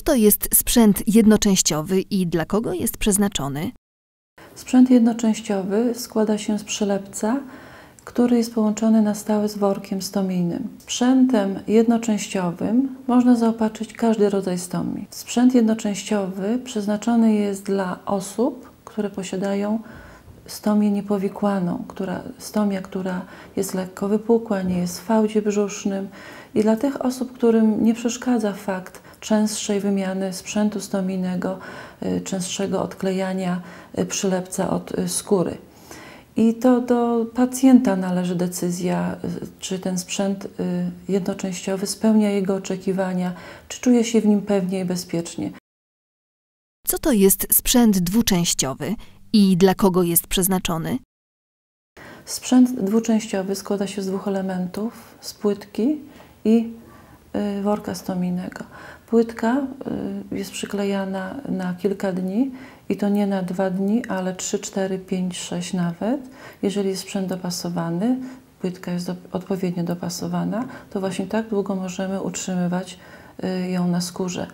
Co to jest sprzęt jednoczęściowy i dla kogo jest przeznaczony? Sprzęt jednoczęściowy składa się z przylepca, który jest połączony na stałe z workiem stomijnym. Sprzętem jednoczęściowym można zaopatrzyć każdy rodzaj stomii. Sprzęt jednoczęściowy przeznaczony jest dla osób, które posiadają stomię niepowikłaną, która, stomia, która jest lekko wypukła, nie jest w fałdzie brzusznym i dla tych osób, którym nie przeszkadza fakt częstszej wymiany sprzętu stomijnego, y, częstszego odklejania y, przylepca od y, skóry. I to do pacjenta należy decyzja, czy ten sprzęt jednoczęściowy spełnia jego oczekiwania, czy czuje się w nim pewnie i bezpiecznie. Co to jest sprzęt dwuczęściowy i dla kogo jest przeznaczony? Sprzęt dwuczęściowy składa się z dwóch elementów, z płytki i worka stomijnego. Płytka jest przyklejana na kilka dni i to nie na dwa dni, ale 3, 4, 5, 6 nawet. Jeżeli jest sprzęt dopasowany, płytka jest do, odpowiednio dopasowana, to właśnie tak długo możemy utrzymywać ją na skórze,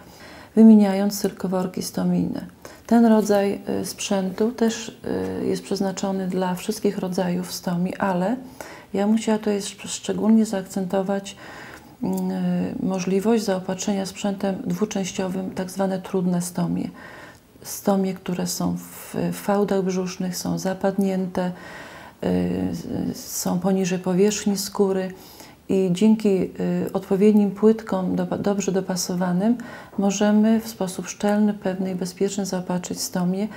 wymieniając tylko worki stomijne. Ten rodzaj sprzętu też jest przeznaczony dla wszystkich rodzajów stomi, ale ja musiała tutaj szczególnie zaakcentować możliwość zaopatrzenia sprzętem dwuczęściowym, tak zwane trudne stomie. Stomie, które są w fałdach brzusznych, są zapadnięte, są poniżej powierzchni skóry i dzięki odpowiednim płytkom dobrze dopasowanym możemy w sposób szczelny, pewny i bezpieczny zaopatrzyć stomię.